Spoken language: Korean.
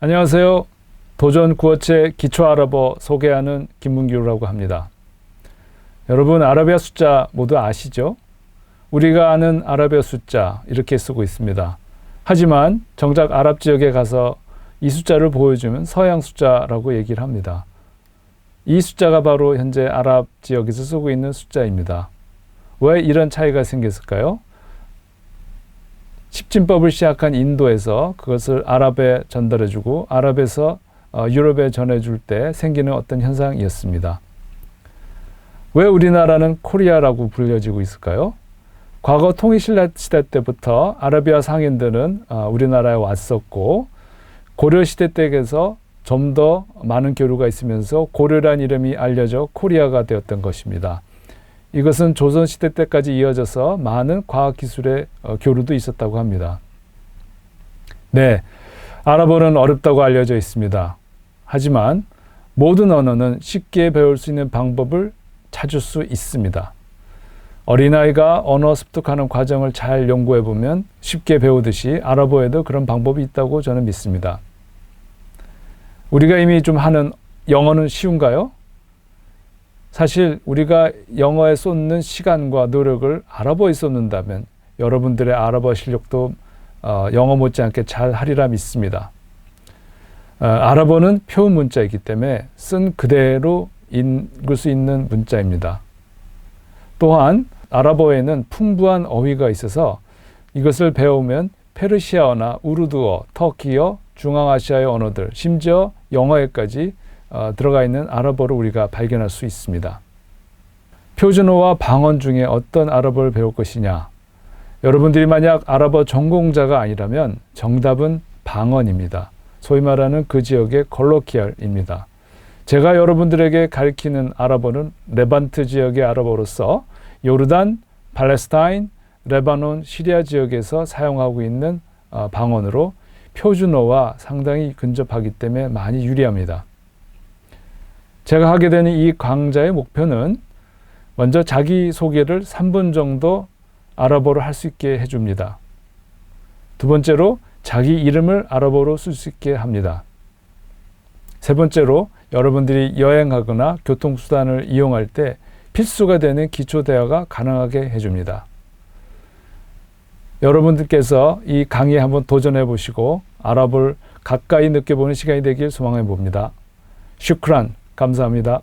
안녕하세요. 도전 구어체 기초 아랍어 소개하는 김문규라고 합니다. 여러분 아라비아 숫자 모두 아시죠? 우리가 아는 아라비아 숫자 이렇게 쓰고 있습니다. 하지만 정작 아랍 지역에 가서 이 숫자를 보여주면 서양 숫자라고 얘기를 합니다. 이 숫자가 바로 현재 아랍 지역에서 쓰고 있는 숫자입니다. 왜 이런 차이가 생겼을까요? 십진법을 시작한 인도에서 그것을 아랍에 전달해주고 아랍에서 어, 유럽에 전해줄 때 생기는 어떤 현상이었습니다. 왜 우리나라는 코리아라고 불려지고 있을까요? 과거 통일신라 시대 때부터 아라비아 상인들은 어, 우리나라에 왔었고 고려 시대 때에서 좀 더 많은 교류가 있으면서 고려란 이름이 알려져 코리아가 되었던 것입니다. 이것은 조선 시대 때까지 이어져서 많은 과학 기술의 어, 교류도 있었다고 합니다. 네, 아랍어는 어렵다고 알려져 있습니다. 하지만 모든 언어는 쉽게 배울 수 있는 방법을 찾을 수 있습니다. 어린아이가 언어 습득하는 과정을 잘 연구해 보면 쉽게 배우듯이 아랍어에도 그런 방법이 있다고 저는 믿습니다. 우리가 이미 좀 하는 영어는 쉬운가요? 사실 우리가 영어에 쏟는 시간과 노력을 아랍어에 쏟는다면 여러분들의 아랍어 실력도 어, 영어 못지않게 잘 하리라 믿습니다. 어, 아랍어는 표현 문자이기 때문에 쓴 그대로 읽을 수 있는 문자입니다. 또한 아랍어에는 풍부한 어휘가 있어서 이것을 배우면 페르시아어나 우르드어, 터키어, 중앙아시아의 언어들, 심지어 영어에까지 어, 들어가 있는 아랍어를 우리가 발견할 수 있습니다. 표준어와 방언 중에 어떤 아랍어를 배울 것이냐? 여러분들이 만약 아랍어 전공자가 아니라면 정답은 방언입니다. 소위 말하는 그 지역의 콜로키알입니다. 제가 여러분들에게 가르치는 아랍어는 레반트 지역의 아랍어로서 요르단, 팔레스타인, 레바논, 시리아 지역에서 사용하고 있는 어, 방언으로 표준어와 상당히 근접하기 때문에 많이 유리합니다. 제가 하게 되는 이 강좌의 목표는 먼저 자기 소개를 3분 정도 아랍어로 할 수 있게 해줍니다. 두 번째로 자기 이름을 아랍어로 쓸 수 있게 합니다. 세 번째로 여러분들이 여행하거나 교통수단을 이용할 때 필수가 되는 기초 대화가 가능하게 해줍니다. 여러분들께서 이 강의에 한번 도전해 보시고 아랍을 가까이 느껴보는 시간이 되길 소망해 봅니다. 슈크란 감사합니다.